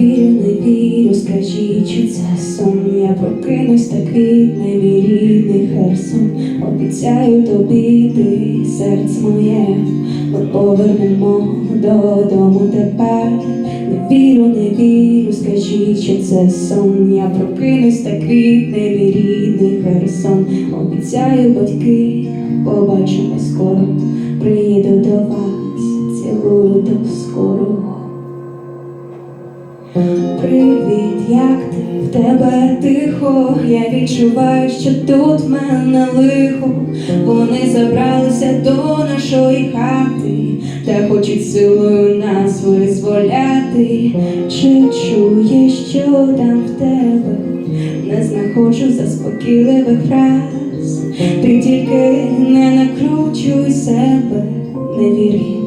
вірю, не вірю, скажіть, чи це сон. Я прокинусь такий мій рідний Херсон. Обіцяю тобі, ти серце моє, ми повернемо додому тепер. Не вірю, не вірю, скажіть, чи це сон. Я прокинусь такий мій рідний Херсон. Обіцяю, батьки, побачимо скоро. Приїду до вас, цілую до скорого. Як ти? В тебе тихо, я відчуваю, що тут в мене лихо. Вони забралися до нашої хати, та хочуть силою нас визволяти. Чи чуєш, що там в тебе? Не знаходжу заспокійливих фраз. Ти тільки не накручуй себе, не вір,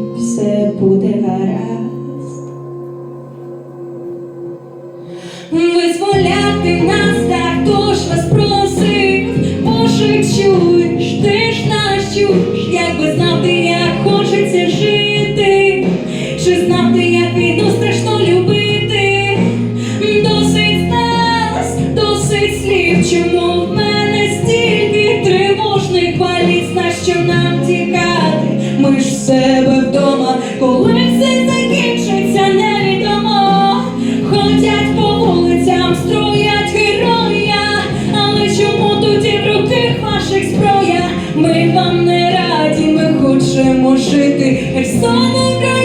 себе вдома, коли все закінчиться, невідомо. Ходять по вулицям, строять героя, але чому тоді в руках ваших зброя? Ми вам не раді, ми хочемо жити, Херсон Україна.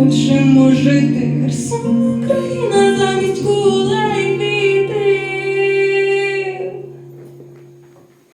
хочемо жити Херсон Україна.